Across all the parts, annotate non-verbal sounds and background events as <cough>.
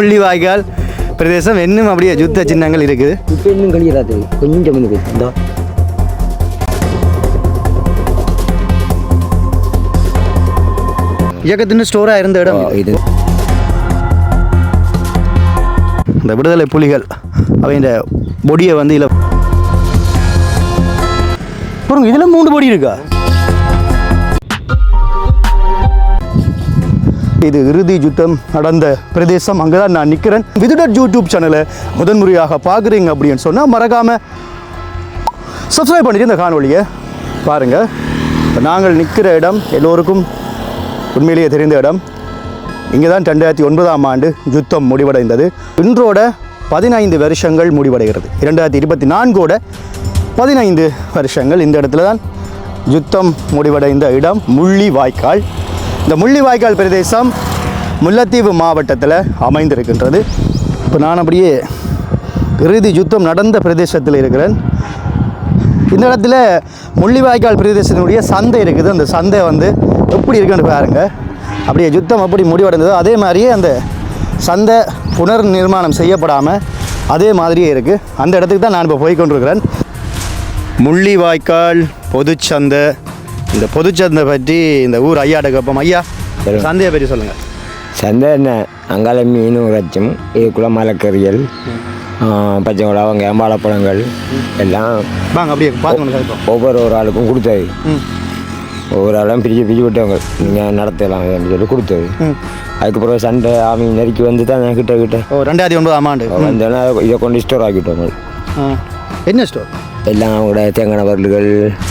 முள்ளிவாய்க்கால் பிரதேசம் இன்னும் அப்படியே யுத்த சின்னங்கள் இருக்குது. இப்போ இன்னும் கழியறாது கொஞ்சம் வந்து இந்தா. இயக்கத்தின் ஸ்டோராக இருந்த இடம் இது. இந்த விடுதலை புலிகள் அவையின் பொடியை வந்து இதில் இதில் மூணு பொடி இருக்கா? இது இறுதி யுத்தம் நடந்த பிரதேசம். அங்கே தான் நான் நிற்கிறேன் விதுடர் யூடியூப் சேனலை முதன்முறையாக பார்க்குறீங்க அப்படின்னு சொன்னால் மறக்காமல் சப்ஸ்கிரைப் பண்ணிட்டு இந்த காணொலியை பாருங்கள் இப்போ நாங்கள் நிற்கிற இடம் எல்லோருக்கும் உண்மையிலேயே தெரிந்த இடம். இங்கே தான் ரெண்டாயிரத்தி ஒன்பதாம் ஆண்டு யுத்தம் முடிவடைந்தது. இன்றோட பதினைந்து வருஷங்கள் முடிவடைகிறது. இரண்டாயிரத்தி இருபத்தி நான்கோட பதினைந்து வருஷங்கள் இந்த இடத்துல தான் யுத்தம் முடிவடைந்த இடம். முள்ளி வாய்க்கால். இந்த முள்ளிவாய்க்கால் பிரதேசம் முல்லைத்தீவு மாவட்டத்தில் அமைந்திருக்கின்றது. இப்போ நான் அப்படியே இறுதி யுத்தம் நடந்த பிரதேசத்தில் இருக்கிறேன். இந்த இடத்துல முள்ளிவாய்க்கால் பிரதேசத்தினுடைய சந்தை இருக்குது. அந்த சந்தை வந்து எப்படி இருக்குன்னு பாருங்கள் அப்படியே யுத்தம் எப்படி முடிவடைந்ததோ அதே மாதிரியே அந்த சந்தை புனர் நிர்மாணம் செய்யப்படாமல் அதே மாதிரியே இருக்குது அந்த இடத்துக்கு தான் நான் இப்போ போய் கொண்டிருக்கிறேன். முள்ளிவாய்க்கால் பொதுச்சந்தை இந்த பொதுச்சந்தை பற்றி இந்த ஊர் ஐயாட்ட கேட்போம் ஐயா. சந்தையை பற்றி சொல்லுங்கள் சந்தை என்ன? அங்கால மீன் உரைச்சும் இதுக்குள்ள மலைக்கறிகள் பச்சை வெங்காயம் வாழைப்பழங்கள் எல்லாம் வாங்க அப்படியே பார்த்து ஒவ்வொரு ஒரு ஆளுக்கும் கொடுத்தது. ஒவ்வொரு ஆளும் பிரித்து பிரித்து விட்டவங்க. நீங்கள் நடத்தலாம் அப்படின்னு சொல்லி கொடுத்தது. அதுக்கப்புறம் சண்டை ஆமி நெருக்கி வந்து தான் கிட்ட கிட்ட. ஓ ரெண்டாயிரத்தி ஒன்பதாம் ஆண்டு. வந்தோன்னா இதை கொண்டு ஸ்டோர் ஆக்கிட்டோங்க ஆ. என்ன ஸ்டோர் எல்லாம் கூட தேங்காய் பொருள்கள்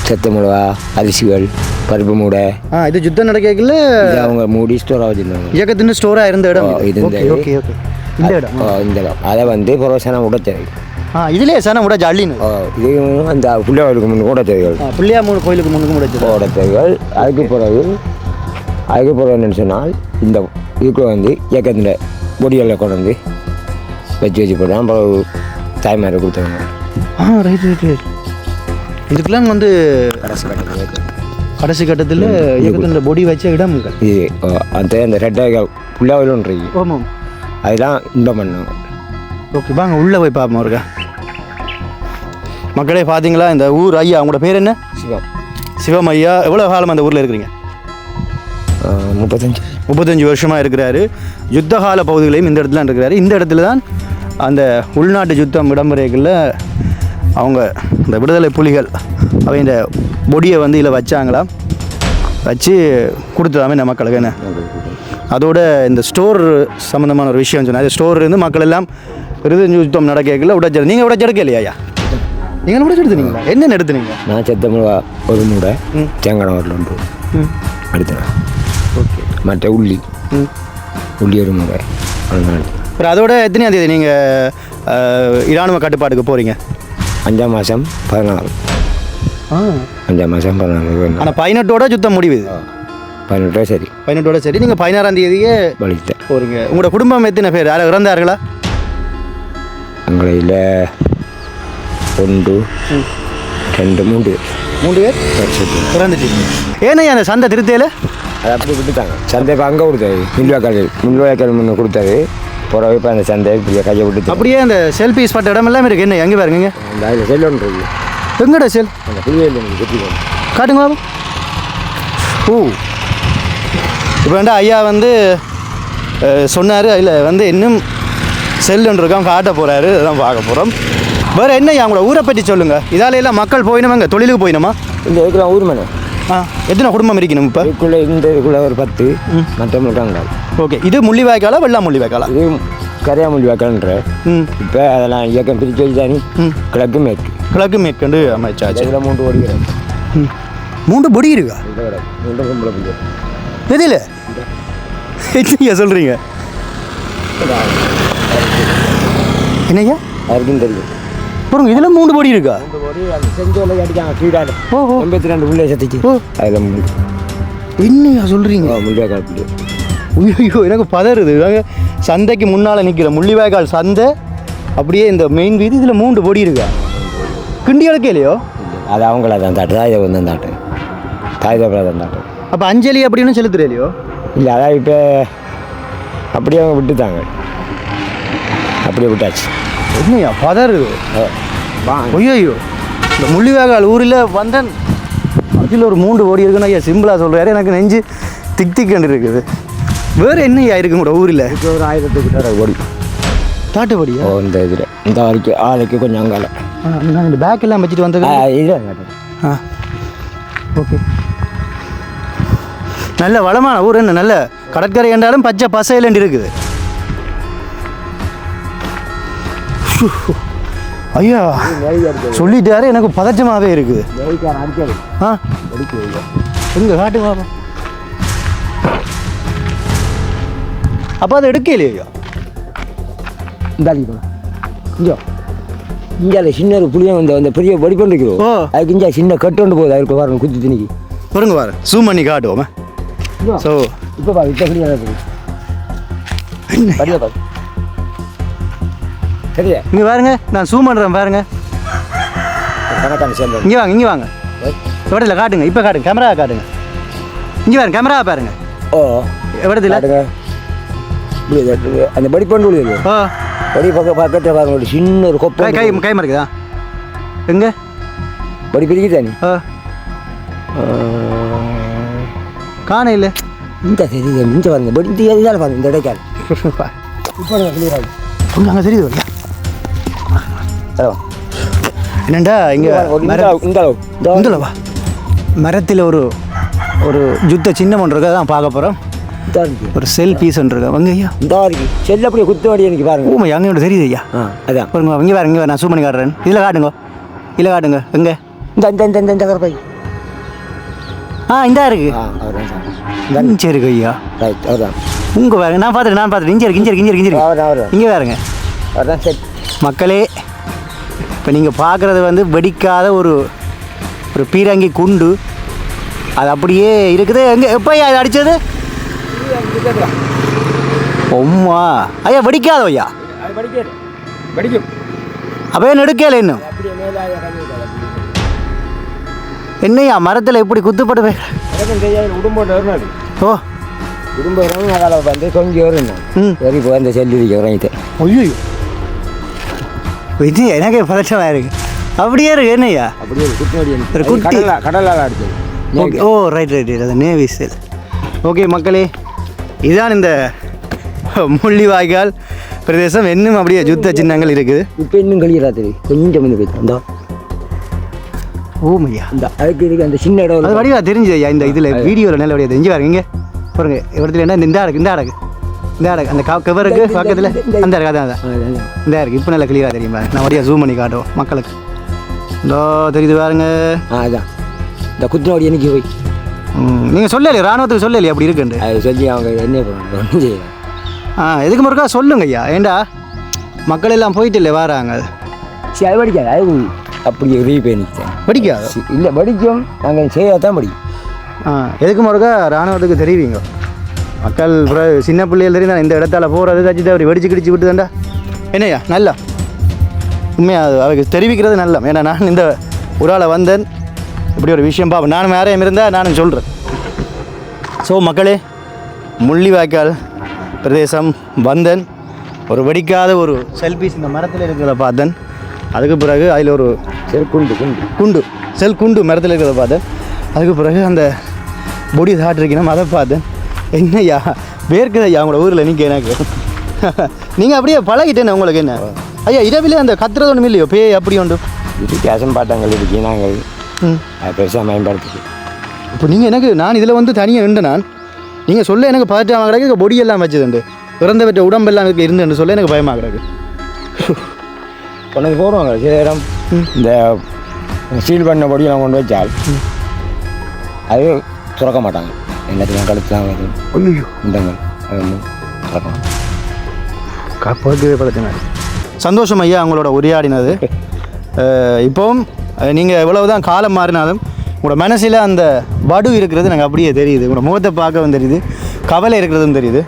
செத்த மிளகா அரிசிகள் பருப்பு மூடை. ஆ இது யுத்தம் நடக்கல இது அவங்க மூடி ஸ்டோர் ஆகிருந்தாங்க இயக்கத்தின் ஸ்டோராக இருந்த இடம் இது. இந்த ஓகே ஓகே ஓகே. இந்த இடம். இந்த இடம். அதை வந்து புரோசனம் உடைச்சது ஆ இதுலேயே சனம் கூட ஜல்லின்னு. இது அந்த பிள்ளைகளுக்கு முன் உடைச்சதுகள் ஆ, பிள்ளையாமூர் கோயிலுக்கு முன்னுக்கு முடிச்சது உடைச்சதுகள் அதுக்கு பிறகு அதுக்கு பிறகு என்னன்னு சொன்னால் இந்த இதுக்கு வந்து இயக்கத்தில் பொடிகளில் கொண்டு வந்து வச்சு வச்சு போட்டோம் அப்புறம் தாய்மாரை கொடுத்தாங்க ஆ ரைட் ரைட் ரைட் இதுக்கெல்லாம் வந்து கடைசி கட்டத்தில். இயக்கத்தின் பொடி வச்ச இடம்ங்க இது ஓ, அந்த அந்த ரெட்டை பிள்ளைகள் ஒன்று இருக்கு. ஆமாம் அதெல்லாம் இன்பம் பண்ணாங்க ஓகே வாங்க உள்ளே போய் பார்ப்போம் இருக்கா மக்களே பார்த்தீங்களா? இந்த ஊர் ஐயா உங்களோட பேர் என்ன? சிவம். சிவம் ஐயா எவ்வளோ காலம் அந்த ஊரில் இருக்கிறீங்க? முப்பத்தஞ்சு. முப்பத்தஞ்சு வருஷமாக இருக்கிறாரு. யுத்த கால பகுதிகளையும் இந்த இடத்துல இருக்கிறாரு. இந்த இடத்துல தான் அந்த உள்நாட்டு யுத்தம் இடம்பெறைகளில் அவங்க இந்த விடுதலை புலிகள் அவங்க பொடியை வந்து இதில் வச்சாங்களாம் வச்சு கொடுத்ததாமே நம்ம மக்களுக்கு என்ன? அதோட இந்த ஸ்டோர் சம்மந்தமான ஒரு விஷயம் சொன்னேன் அது ஸ்டோர் இருந்து மக்கள் எல்லாம் விருது யுத்தம் நடக்கல உடைச்சது நீங்கள் உடைச்செடுக்க இல்லையா நீங்கள் உடைச்செடுத்துனீங்களா என்ன எடுத்துனீங்க நான் செத்த மிளகா ஒரு மூடை தேங்காய் ஒன்று ம். எடுத்தேன் ஓகே. மற்ற உள்ளி. உள்ளி ஒரு மூடை அதனால அப்புறம் அதோட எத்தனையாம் தேதி நீங்கள் இராணுவ கட்டுப்பாட்டுக்கு போகிறீங்க அஞ்சாம் மாதம் பதினாறு அஞ்சாம் மாதம் பதினாறு ஆனால் பதினெட்டோட சுத்தம் முடிவுது பதினெட்டோ சரி. பதினெட்டோட சரி. நீங்கள் பதினாறாம் தேதியே வலித்தேன் போகிறீங்க உங்களோட குடும்பம் எத்தனை பேர்? யாரும் இறந்தார்களா? எங்களில் ஒன்று ரெண்டு மூன்று. மூன்று பேர்? இறந்துட்டீங்க. ஏன்னா அந்த சந்தை திருத்தையில்? அது அப்படி விட்டுட்டாங்க. சந்தை இப்போ அங்கே கொடுத்தாரு. மில்வாக்கால் மில்வாக்கால் முன்னே கொடுத்தாரு. பிறகு இப்போ அந்த சந்தை இப்படி கையை விட்டு அப்படியே அந்த செல்ஃபி ஸ்பாட் இடம் எல்லாம் இருக்கு என்ன? எங்கே பாருங்க அதில் செல் ஒன்று இருக்கு. எங்கடா செல் அந்த கட்டிக்கணும் காட்டுங்க பாப்போம். ஓ இப்போ வேண்டா ஐயா வந்து சொன்னார் அதில் வந்து இன்னும் செல்லுன்னு இருக்கான் காட்ட போகிறாரு அதான் பார்க்க போகிறோம் வேறு என்ன ஐயா உங்களோட ஊரை பற்றி சொல்லுங்கள் இதால எல்லாம் மக்கள் போயினவங்க தொழிலுக்கு போயினோமா? இந்த இதுக்குள்ள ஊர் ஆ எத்தனை குடும்பம் இருக்கணும் இப்போ? இதுக்குள்ளே இந்த இதுக்குள்ளே ஒரு பத்து மற்றவங்க இருக்காங்க. ஓகே இது முள்ளிவாய்க்காலா வெள்ளா முள்ளிவாய்க்காலா? இது கரையாமொழி வாக்கன்ற ம். இப்போ அதெல்லாம் இயக்கம் பிரித்து வச்சுதானி. ம். கிழக்கு மேற்கு. கிழக்கு மேற்கண்டு அமைச்சாச்சு. இதில் மூன்று ஓடிக்கிறேன் ம். மூன்று பொடி இருக்கா? மூன்று பொம்பளை பிள்ளை. எதில்? என்னையா சொல்கிறீங்க என்னய்யா? யாருக்கும் தெரியும். பாருங்க இதில் மூன்று பொடி இருக்கா? ஓ எண்பத்தி ரெண்டு உள்ளே சத்திச்சு. அதில் மூணு. என்னையா சொல்கிறீங்க காப்பிட்டு ஐயோ எனக்கு பதறுது. நாங்கள் சந்தைக்கு முன்னால் நிற்கிற முள்ளிவாய்க்கால் சந்தை அப்படியே இந்த மெயின் வீதி இதில் மூன்று பொடி இருக்கா? கிண்டி எடுக்க இல்லையோ? அது அவங்கள தான் தாட்டு. தாய் தான் தாட்டு. தாய் தேவரை தான் தாட்டு. அப்போ அஞ்சலி அப்படின்னு செலுத்துற இல்லையோ? இல்லை அதான் இப்போ அப்படியே அவங்க விட்டுட்டாங்க. அப்படியே விட்டாச்சு. என்னையா பதறுது ஐயோ இந்த முள்ளிவாகால் ஊரில் வந்தேன். அதில் ஒரு மூன்று ஓடி இருக்குன்னு ஐயா சிம்பிளாக சொல்கிறாரு எனக்கு நெஞ்சு திக் திக்கண்டு இருக்குது. வேறு என்னையா இருக்கு கூட ஊரில்? ஒரு ஆயிரத்துக்கிட்ட ஓடி தாட்டுப்படியா? ஓ இந்த இதில். இந்த வரைக்கும் ஆளுக்கு கொஞ்சம் அங்கால. நான் இந்த பேக் எல்லாம் வச்சுட்டு வந்தது ஆ இல்லை ஆ. ஓகே. நல்ல வளமான ஊர் என்ன? நல்ல கடற்கரை என்றாலும் பச்சை பசையிலண்டு இருக்குது. ஐயா சொல்லிட்டாரு எனக்கு பதற்றமாகவே இருக்குது ஆ? எங்க காட்டு பாப்பா அப்போ அதை எடுக்கலையே ஐயா? இந்த அடிக்கணும் இங்கே. இங்கே சின்ன ஒரு புளியம் இந்த அந்த பெரிய வடிப்பண்டு இருக்கிறோம். அதுக்கு இங்கே சின்ன கட்டு கொண்டு போகுது அதுக்கு பாருங்க குத்தி திணிக்கு. பாருங்க பாரு ஜூம் பண்ணி காட்டுவோமே. ஸோ இப்போ பாரு இப்போ சரியா இங்கே பாருங்க நான் ஜூம் பண்ணுறேன் பாருங்க. இங்கே வாங்க இங்கே வாங்க. இடத்துல காட்டுங்க இப்போ காட்டுங்க கேமரா காட்டுங்க. இங்கே பாருங்க கேமரா பாருங்க. ஓ. இடத்துல. அந்த படிப்பண்டு உள்ளது ஓ படி பக்கம் பக்கத்தில் பாருங்க ஒரு சின்ன ஒரு கொப்பை கை கை மறைக்குதா? எங்க? படி பிரிக்கு தானே ஓ காண இல்லை இந்த தெரியுது இந்த பாருங்க படி இந்த பாருங்க இந்த இடைக்கால். <laughs> இப்போ தெரியுது என்னண்டா இங்கே. இந்தளவா? மரத்தில் ஒரு ஒரு ஜுத்த சின்னம் ஒன்று இருக்கா தான் பார்க்க போகிறோம் ஒரு செல் பீஸ் ஒன்று இருக்கா வாங்க ஐயா. இந்த செல்ல அப்படியே குத்த வடி எனக்கு பாருங்க. ஊமை அங்கே தெரியுது ஐயா. அதான். பாருங்க இங்கே பாருங்க இங்கே நான் சூ பண்ணி காட்டுறேன். இதில் காட்டுங்க இதில் காட்டுங்க எங்கே இந்த இந்த இந்த இந்த கருப்பை ஆ இந்தா இருக்கு. சார் ஐயா. ரைட் அவர்தான் உங்க பாருங்க நான் பார்த்துட்டு நான் பார்த்துட்டு இங்கே இருக்கு இங்கே இருக்கு இங்கே இருக்கு இங்கே இருக்கு. இங்கே பாருங்க. மக்களே இப்போ நீங்கள் பார்க்குறது வந்து வெடிக்காத ஒரு ஒரு பீரங்கி குண்டு. அது அப்படியே இருக்குது. எங்கே எப்போ ஐயா இது அடித்தது? ஒம்மா ஐயா வெடிக்காத ஐயா? அது படிக்கும் அப்போ நெடுக்கல இன்னும் என்னையா மரத்தில் எப்படி குத்துப்பட்டு போய்? ஓ. அதில் வந்து கொஞ்சம் வரும். ம். சரி இப்போ அந்த செல்லு இறங்கிட்டு ஐயோ இது எனக்கு பதற்றமாக இருக்கு. அப்படியே இருக்கு என்னய்யா? அப்படியே குட்டி குட்டி. கடலால் அடிச்சது. Okay. Oh right right right அது நேவி செல். ஓகே மக்களே. இதுதான் இந்த முள்ளிவாய்க்கால் பிரதேசம். இன்னும் அப்படியே யுத்த சின்னங்கள் இருக்குது. இப்போ இன்னும் கழிக்கிறா தெரியும் கொஞ்சம் வந்து போயிட்டு இந்த ஓமையா இந்த அதுக்கு இருக்கு அந்த சின்ன இடம் அது வடிவா தெரிஞ்சது ஐயா இந்த இதில் வீடியோவில் நல்ல வடிவா தெரிஞ்சு பாருங்க இங்கே. பாருங்க இடத்துல என்ன இந்த அடக்கு இந்த அடக்கு இந்த அடக்கு அந்த கவருக்கு பக்கத்தில். அந்த அடக்கு அதான் அதான். இந்த இருக்கு இப்போ நல்லா கிளியராக தெரியும் பாருங்க நான் வடிவா ஜூம் பண்ணி காட்டுவோம் மக்களுக்கு. இதோ தெரியுது பாருங்க. ஆ அதான் இந்த குத்தினோடி எனக்கு போய். நீங்கள் சொல்லலையே ராணுவத்துக்கு சொல்லலையே அப்படி இருக்குன்ட்டு. அது சொல்லி அவங்க என்ன ஒன்றும் செய்யல. ஆ எதுக்கு முறுக்கா சொல்லுங்க ஐயா. ஏண்டா? மக்கள் எல்லாம் போயிட்டு இல்லை வராங்க. சரி அது படிக்காது? அது அப்படி ரீபேனிக்கு படிக்காது? இல்லை படிக்கும். நாங்கள் செய்யாதான் தான் படிக்கும். ஆ எதுக்கு முறுக்கா ராணுவத்துக்கு தெரிவிங்க மக்கள் சின்ன பிள்ளைகள் தெரியும் இந்த இடத்தால போகிறது கட்சி தவறி வெடிச்சு கிடிச்சு விட்டுதாண்டா? என்னய்யா நல்லா. உண்மையா அது அவருக்கு தெரிவிக்கிறது நல்ல. ஏன்னா நான் இந்த ஒரு ஆளை வந்தேன். இப்படி ஒரு விஷயம் பார்ப்பேன் நானும் யாரையும் இருந்தால் நானும் சொல்கிறேன் ஸோ மக்களே முள்ளிவாய்க்கால் பிரதேசம் வந்தேன். ஒரு வெடிக்காத ஒரு செல்பீஸ் இந்த மரத்தில் இருக்கிறத பார்த்தேன். அதுக்கு பிறகு அதில் ஒரு சரி குண்டு குண்டு. குண்டு செல் குண்டு மரத்தில் இருக்கிறத பார்த்தேன். அதுக்கு பிறகு அந்த பொடி சாப்பிட்ருக்கணும் அதை பார்த்தேன். என்னய்யா? வேர்க்குது ஐயா உங்களோட ஊரில்? நீங்கள் எனக்கு? நீங்கள் அப்படியே பழகிட்டேன்னு உங்களுக்கு என்ன? ஐயா இரவிலே அந்த கத்துறது ஒன்றும் இல்லையோ? பேய் அப்படி உண்டு. இது கேசம் பாட்டங்கள் இருக்கு நாங்கள் ம். அது பெருசாக மேம்படுத்துக்கு இப்போ நீங்கள் எனக்கு நான் இதில் வந்து தனியாக நின்று நான் நீங்கள் சொல்ல எனக்கு பதற்றமாக கிடக்கு பொடி எல்லாம் வச்சதுண்டு இறந்த பெற்ற உடம்பெல்லாம் எனக்கு இருந்துன்னு சொல்ல எனக்கு பயமாக கிடக்கு. உனக்கு போடுவாங்க சில நேரம் இந்த சீல் பண்ண பொடியெல்லாம் கொண்டு வச்சால் அது திறக்க மாட்டாங்க. எல்லாத்தையும் கழுத்துலாம் வரும் ஐயோ இந்தங்க அது வந்து மாட்டாங்க காப்பாற்றவே பதற்றினார் சந்தோஷம் ஐயா உங்களோட உரையாடினது. <laughs> இப்போவும் நீங்கள் எவ்வளவுதான் காலம் மாறினாலும் உங்களோட மனசில் அந்த வடு இருக்கிறது எனக்கு அப்படியே தெரியுது. உங்களோட முகத்தை பார்க்கவும் தெரியுது. கவலை இருக்கிறதும் தெரியுது.